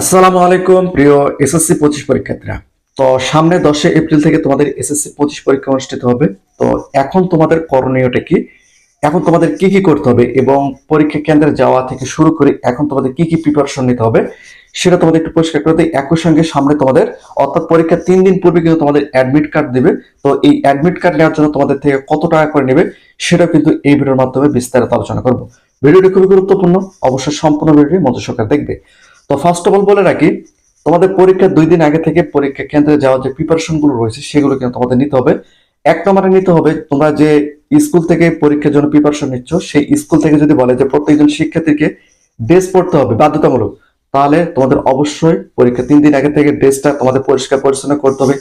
আসসালামু আলাইকুম, প্রিয় এসএসসি পঁচিশ পরীক্ষার্থীরা। তো সামনে দশই এপ্রিল থেকে তোমাদের এসএসসি পঁচিশ পরীক্ষা অনুষ্ঠিত হবে। তো এখন তোমাদের করণীয়টা কি? এখন তোমাদের কি কি করতে হবে এবং পরীক্ষা কেন্দ্রে যাওয়া থেকে শুরু করে এখন তোমাদের কি কি প্রিপারেশন নিতে হবে, সেটা তোমাদের একটু পরিষ্কার করে দিই। একই সঙ্গে সামনে তোমাদের, অর্থাৎ পরীক্ষার তিন দিন পূর্বে কিন্তু তোমাদের অ্যাডমিট কার্ড দেবে। তো এই অ্যাডমিট কার্ড নেওয়ার জন্য তোমাদের থেকে কত টাকা করে নেবে, সেটাও কিন্তু এই ভিডিওর মাধ্যমে বিস্তারিত আলোচনা করব। ভিডিওটি খুবই গুরুত্বপূর্ণ, অবশ্যই সম্পূর্ণ ভিডিওটি মনোযোগ সহকারে দেখবে। তো ফার্স্ট অফ অল বলে রাখি, তোমাদের পরীক্ষার দুই দিন আগে থেকে পরীক্ষা কেন্দ্রে যাওয়ার যে প্রিপারেশনগুলো রয়েছে, সেগুলো কিন্তু তোমাদের নিতে হবে। এক নম্বরে নিতে হবে, তোমরা যে স্কুল থেকে পরীক্ষার জন্য প্রিপারেশন নিচ্ছ, সেই স্কুল থেকে যদি বলে যে প্রত্যেকজন শিক্ষার্থীকে ড্রেস পড়তে হবে বাধ্যতামূলক, তাহলে তোমাদের অবশ্যই পরীক্ষা তিন দিন আগে থেকে ড্রেসটা তোমাদের পরিষ্কার পরিচ্ছন্ন করতে হবে,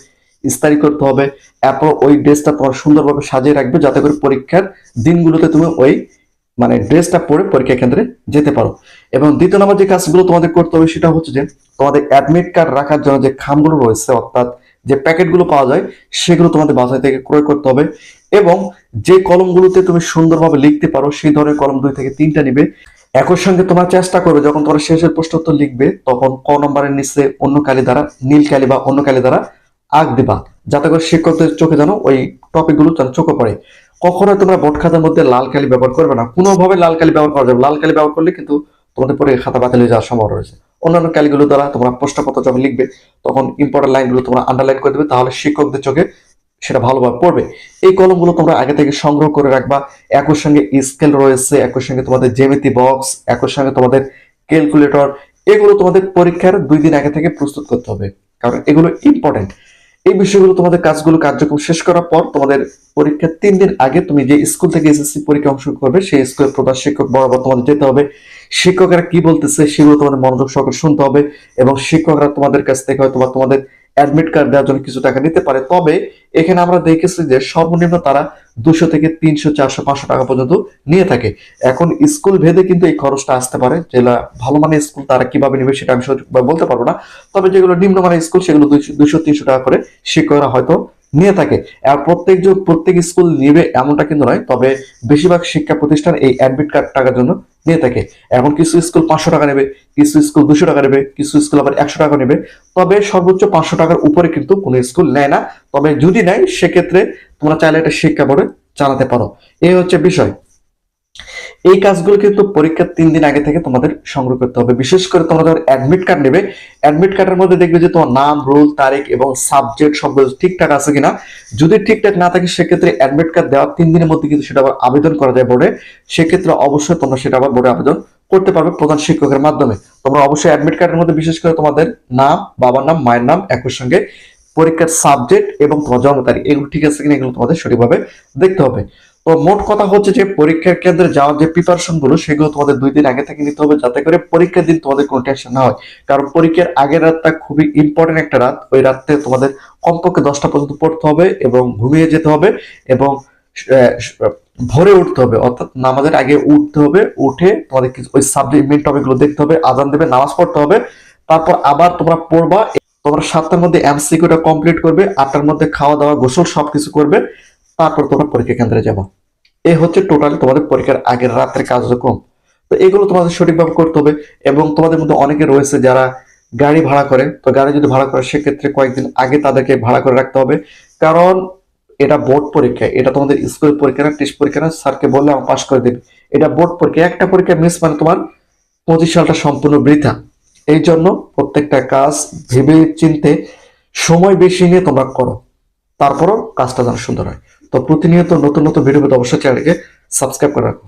ইস্তারি করতে হবে এরপর ওই ড্রেসটা তোমার সুন্দরভাবে সাজিয়ে রাখবে, যাতে করে পরীক্ষার দিনগুলোতে তুমি ওই মানে ড্রেসটা পরে পরীক্ষা কেন্দ্রে যেতে পারো। এবং দ্বিতীয় নম্বর যে কাজগুলো তোমাদের করতে হবে সেটা হচ্ছে যে, তোমাদের অ্যাডমিট কার্ড রাখার জন্য যে খামগুলো রয়েছে, অর্থাৎ যে প্যাকেটগুলো পাওয়া যায়, সেগুলো তোমাদের বাজার থেকে ক্রয় করতে হবে। এবং যে কলমগুলোতে তুমি সুন্দরভাবে লিখতে পারো, সেই ধরনের কলম দুই থেকে তিনটা নিবে। একই সঙ্গে তোমার চেষ্টা করবে, যখন তোমরা শেষের প্রশ্নোত্তর লিখবে, তখন ক নম্বরের নিচে অন্য কালি দ্বারা, নীল কালি বা অন্য কালি দ্বারা আগ দিবা। যাতে করে শিক্ষকদের চোখে যেন ওই টপিকগুলো যেন চোখে পড়ে। কখনোই তোমরা বোর্ড খাতার মধ্যে লাল কালি ব্যবহার করবে না। কোনোভাবে লাল কালি ব্যবহার করা যাবে লাল কালি ব্যবহার করলে কিন্তু তোমাদের পরে খাতা বাতিল হয়ে যাওয়ার সম্ভাবনা রয়েছে। অন্যান্য কালিগুলো দ্বারা তোমরা প্রশ্নপত্র যখন লিখবে, তখন ইম্পর্টেন্ট লাইনগুলো তোমরা আন্ডারলাইন করে দেবে, তাহলে শিক্ষকদের চোখে সেটা ভালোভাবে পড়বে। এই কলমগুলো তোমরা আগে থেকে সংগ্রহ করে রাখবা। একই সঙ্গে স্কেল রয়েছে, একই সঙ্গে তোমাদের জেমিতি বক্স একই সঙ্গে তোমাদের ক্যালকুলেটর এগুলো তোমাদের পরীক্ষার দুই দিন আগে থেকে প্রস্তুত করতে হবে। কারণ এগুলো ইম্পর্টেন্ট এই বিষয়গুলো তোমাদের কাজগুলো কার্যক্রম শেষ করার পর তোমাদের পরীক্ষার তিন দিন আগে তুমি যে স্কুল থেকে এসএসসি পরীক্ষা অংশ করবে, সেই স্কুলের প্রধান শিক্ষক বরাবর তোমাদের যেতে হবে। শিক্ষকরা কি বলতেছে সেগুলো তোমাদের মনোযোগ সহকারে শুনতে হবে এবং শিক্ষকরা তোমাদের কাছ থেকে হয়তো বা তোমাদের অ্যাডমিট কার্ড দেওয়ার জন্য কিছু টাকা নিতে পারে। তবে এখানে আমরা দেখেছি যে সর্বনিম্ন তারা দুশো থেকে তিনশো, চারশো, পাঁচশো টাকা পর্যন্ত নিয়ে থাকে। এখন স্কুল ভেদে কিন্তু এই খরচটা আসতে পারে। যেটা ভালো মানের স্কুল তারা কীভাবে নেবে সেটা আমি বলতে পারব না। তবে যেগুলো নিম্নমানের স্কুল, সেগুলো দুশো তিনশো টাকা করে শিক্ষকরা হয়তো নিয়ে থাকে। প্রত্যেক প্রত্যেক স্কুল নেবে এমনটা কিন্তু নয়, তবে বেশিরভাগ শিক্ষা প্রতিষ্ঠান এই অ্যাডমিট কার্ড টাকার জন্য নিয়ে থাকে। এখন কিছু স্কুল পাঁচশো টাকা নেবে, কিছু স্কুল দুশো টাকা নেবে, কিছু স্কুল আবার একশো টাকা নেবে। তবে সর্বোচ্চ পাঁচশো টাকার উপরে কিন্তু কোনো স্কুল নেয় না। তবে যদি নেয়, সেক্ষেত্রে তোমরা চাইলে একটা শিক্ষা বোর্ডে চালাতে পারো। এই হচ্ছে বিষয়। এই কাজগুলো কিন্তু পরীক্ষার তিন দিন আগে থেকে তোমাদের সংগ্রহ করতে হবে। বিশেষ করে তোমরা যখন অ্যাডমিট কার্ড নেবে অ্যাডমিট কার্ডের মধ্যে দেখবে যে তোমার নাম রোল তারিখ এবং সাবজেক্ট সবগুলো ঠিকঠাক আছে কিনা। যদি ঠিকঠাক না থাকে, সেক্ষেত্রে অ্যাডমিট কার্ড দেওয়ার তিন দিনের মধ্যে কিন্তু সেটা আবার আবেদন করা যায় বোর্ডে। সেক্ষেত্রে অবশ্যই তোমরা সেটা আবার বোর্ডে আবেদন করতে পারবে প্রধান শিক্ষকের মাধ্যমে। তোমরা অবশ্যই অ্যাডমিট কার্ডের মধ্যে বিশেষ করে তোমাদের নাম, বাবার নাম, মায়ের নাম, একই সঙ্গে পরীক্ষার সাবজেক্ট এবং তোমার জন্ম তারিখ, এগুলো ঠিক আছে কিনা এগুলো তোমাদের সঠিকভাবে দেখতে হবে। তো মোট কথা হচ্ছে যে পরীক্ষার কেন্দ্রে যাওয়ার যে প্রিপারেশনগুলো, সেগুলো তোমাদের দুই দিন আগে থেকে নিতে হবে যাতে করে পরীক্ষার দিন তোমাদের কোনো টেনশন না হয়। কারণ পরীক্ষার আগের রাতটা খুবই ইম্পর্টেন্ট একটা রাত। ওই রাতে তোমাদের কমপক্ষে দশটা পর্যন্ত পড়তে হবে এবং ঘুমিয়ে যেতে হবে এবং ভোরে উঠতে হবে। অর্থাৎ নামাজের আগে উঠতে হবে, উঠে তোমাদের কিছু ওই সাবজেক্ট মেন টপিকগুলো দেখতে হবে, আজান দেবে, নামাজ পড়তে হবে। তারপর আবার তোমরা পড়বা, তোমরা সাতটার মধ্যে এমসিকিউটা কমপ্লিট করবে, আটটার মধ্যে খাওয়া দাওয়া, গোসল সবকিছু করবে। তারপর তোমরা পরীক্ষা কেন্দ্রে যাব। এই হচ্ছে টোটালি তোমাদের পরীক্ষার আগের রাতের কার্যক্রম। তো এগুলো তোমাদের সঠিকভাবে করতে হবে এবং তোমাদের মধ্যে অনেকে রয়েছে যারা গাড়ি ভাড়া করে। তো গাড়ি যদি ভাড়া করে, সেক্ষেত্রে কয়েকদিন আগে তাদেরকে ভাড়া করে রাখতে হবে। কারণ এটা বোর্ড পরীক্ষা, এটা তোমাদের স্কুলের পরীক্ষা না, টেস্ট পরীক্ষা না, স্যারকে বললে আমার পাশ করে দেবে। এটা বোর্ড পরীক্ষা, একটা পরীক্ষা মিস মানে তোমার পঁচিশ সালটা সম্পূর্ণ বৃথা। এই জন্য প্রত্যেকটা কাজ ভেবে চিনতে সময় বেশি নিয়ে তোমরা করো। তারপরও কাজটা যেন সুন্দর হয়। তো প্রতিনিয়ত নতুন নতুন ভিডিও পেতে অবশ্যই চ্যানেলকে সাবস্ক্রাইব করে রাখো